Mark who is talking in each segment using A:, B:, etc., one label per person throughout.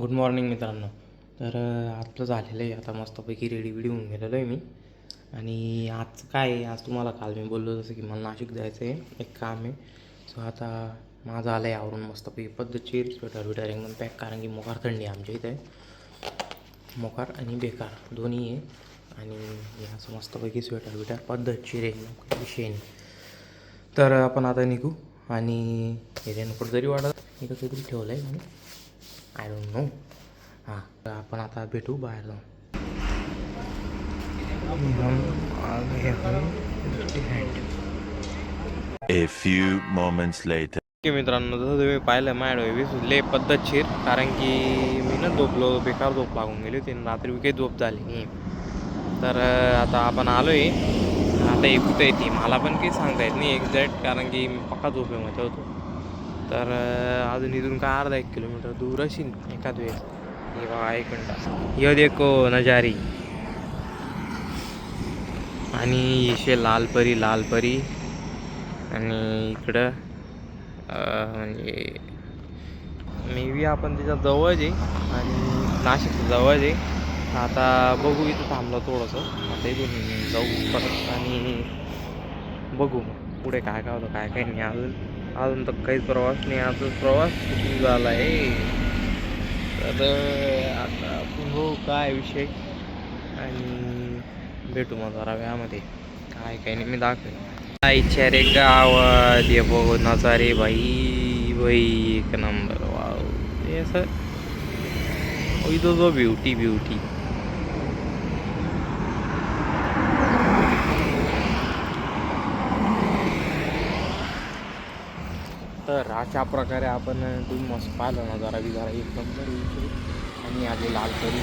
A: Good morning मित्रांनो. तर आजचं झालेलं आहे. आता मस्तपैकी रेडी बिडी होऊन गेलेलो आहे मी. आणि आज काय आहे? आज तुम्हाला काल मी बोललो जसं की मला नाशिक जायचं आहे. एक काम आहे. सो आता माझं आलं आहे आवरून मस्तपैकी पद्धतशीर स्वेटर बिटर एकदम पॅक कारण की मोकार थंडी आहे आमच्या इथे. मोकार आणि बेकार दोन्ही आहे. आणि हे असं मस्तपैकी स्वेटर बिटर पद्धतशीर एकदम काही विषय नाही. तर आपण आता निघू. आणि हे रेनकोट जरी वाटत इथं काहीतरी ठेवलं आहे म्हणून आय डोंट नो हां तर आपण आता भेटू बाहेर जाऊन हैं
B: A few moments later.
A: Okay मित्रांनो जसं तुम्ही पाहिलं माझ्याकडे विसरले पद्धतशीर कारण की मी ना झोपलो बेकार झोप लागून गेली होती रात्री काही झोप झाली तर आता आपण आलो आहे आता कुठं येते. मला पण काही सांगता येत नाही एक्झॅक्ट कारण की मी पक्का झोपेमध्ये होतो. तर अजून इथून काय अर्धा एक किलोमीटर दूर असेल एखाद वेळेस हे बाबा एक मिनटं यो देखो नजारी. आणि इशे लाल परी लाल परी आणि इकडं म्हणजे मे बी आपण त्याच्या जवळच आहे आणि नाशिकच्या जवळच आहे आता बघू इथं थांबलं थोडंसं. आता इथून जाऊ परत आणि बघू मग पुढे काय काय होतं काय काय नाही अजून. अजून तर काहीच प्रवास नाही आजच प्रवास किती झाला आहे. तर आता हो काय विषय? आणि भेटू मग जरा वेळामध्ये. काय काय नाही मी दाखवेन. काय इच्छा रे गावात? ये बघू नजारे बाई बाई एक नंबर. वाव. हे असं. इथं जो ब्युटी ब्युटी तर अशा प्रकारे आपण तुम्ही मस्त पाहिलं ना जरा बी जरा एक नंबर आणि आले लाल करी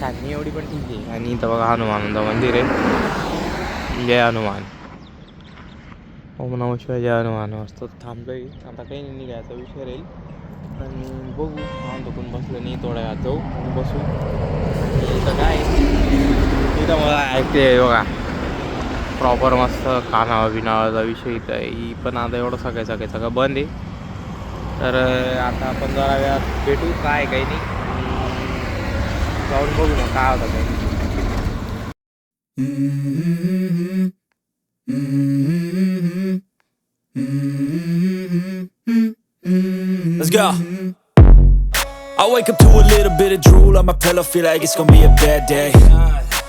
A: छाननी एवढी पण ठीक आहे. आणि इथं बघा हनुमानंद मंदिर आहे. जय हनुमान. ओम नम शिवाय जय हनुमान. मस्त थांबलोय. आता काही नाही निघायचा विषय राहील आणि बघू आमचं कोण बसलं नाही थोड्या वेळात जाऊ. बसू. इथं काय इथं मला ऐकते बघा. प्रॉपर मस्त खानावा बिनावाचा विषय इथं आहे. ही पण आता एवढं सकाळी सकाळी सगळं बंद आहे. तर आता आपण जरा वेळात भेटू. काय काही नाही. जाऊन बघू ना काय होतं काही
C: Let's go. I wake up to a little bit of drool on my pillow, feel like it's gonna be a bad day.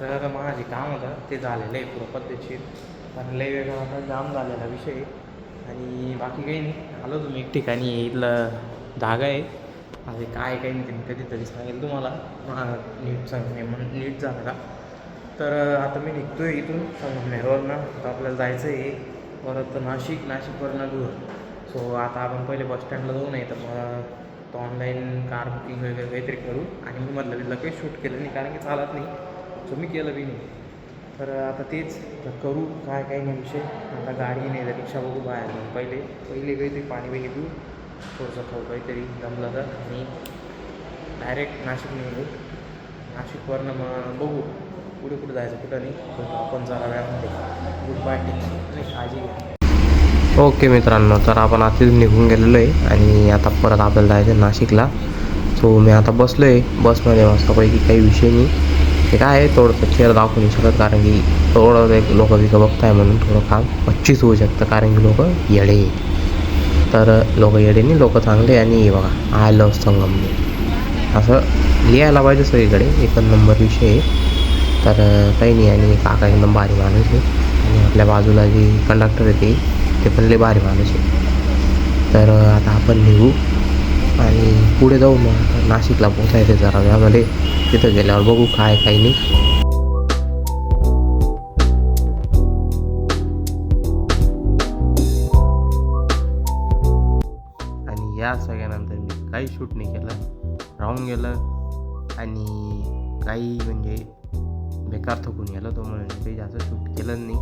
A: तर माझे काम होतं ते झालेलं आहे पुरं पद्धतशीर. पण लय वेगळा आता जाम झालेला विषय. आहे. आणि बाकी काही नाही. आलो तुम्ही एक ठिकाणी इथलं जागा आहे. अरे काय काही नाही कधीतरी सांगेल तुम्हाला. नीट सांग म्हणून नीट झालं का तर आता मी निघतो आहे इथून संगमनेरवरनं आता आपल्याला जायचं आहे. परत नाशिक नाशिकवरनं दूर. सो आता आपण पहिले बस स्टँडला जाऊ नाही तर मग तो ऑनलाईन कार बुकिंग वगैरे काहीतरी करू. आणि मी मधलं बिधलं काही शूट केलं नाही कारण की चालत नाही. सो मी केलं बी नाही. तर आता तेच तर करू काय काय नाही विषय. आता गाडी नाही तर रिक्षा बघू बाहेर जाऊन. पहिले पहिले काहीतरी पाणी बिणी पिऊ. थोडंसं खाऊ काहीतरी जमलं तर. आणि डायरेक्ट नाशिक निघू. नाशिकवरनं मग बघू. पुढे कुठे जायचं कुठं नाही. आपण जरा वेळामध्ये गुड बाय टेक काळजी घ्या. ओके मित्रांनो तर आपण आताच निघून गेलेलो आहे. आणि आता परत आपल्याला जायचं नाशिकला. सो मी आता बसलो आहे बसमध्ये मस्तपैकी काही विषय नाही. ते काय आहे? थोडंसं चेअर दाखवू नाही शकत कारण की थोडं एक लोक तिथं बघताय म्हणून थोडं काम पच्चीस होऊ शकतं कारण की लोक येडे तर लोक येडे नाही लोक चांगले आणि हे बघा आय लव संगम. असं लिहायला पाहिजे सगळीकडे. एक नंबर विषय आहे. तर काही नाही. आणि काका एकदम भारी माणूस आहे. आणि आपल्या बाजूला जे कंडक्टर आहे ते ते पण लय भारी माणूस आहे. तर आता आपण निघू.
D: आणि पुढे जाऊ मग नाशिकला पोचायचं जरा. वेळामध्ये तिथं गेल्यावर बघू काय काही नाही. आणि या सगळ्यानंतर मी काही शूट नाही केलं राहून गेलं. आणि काही म्हणजे बेकार थकून गेलो तो म्हणून काही जास्त शूट केलं नाही.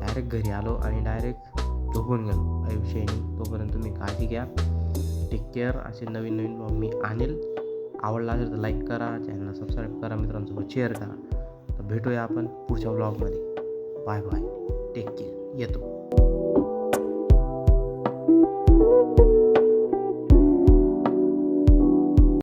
D: डायरेक्ट घरी आलो आणि डायरेक्ट झोपून गेलो. काही विषय नाही. तोपर्यंत तुम्ही काळजी घ्या. टेक केअर असे नवीन नवीन ब्लॉग मी आणेल. आवडला असेल तर लाईक करा. चॅनलला सबस्क्राईब करा. मित्रांसोबत शेअर करा. तर भेटूया आपण पुढच्या ब्लॉगमध्ये बाय बाय टेक केअर येतो.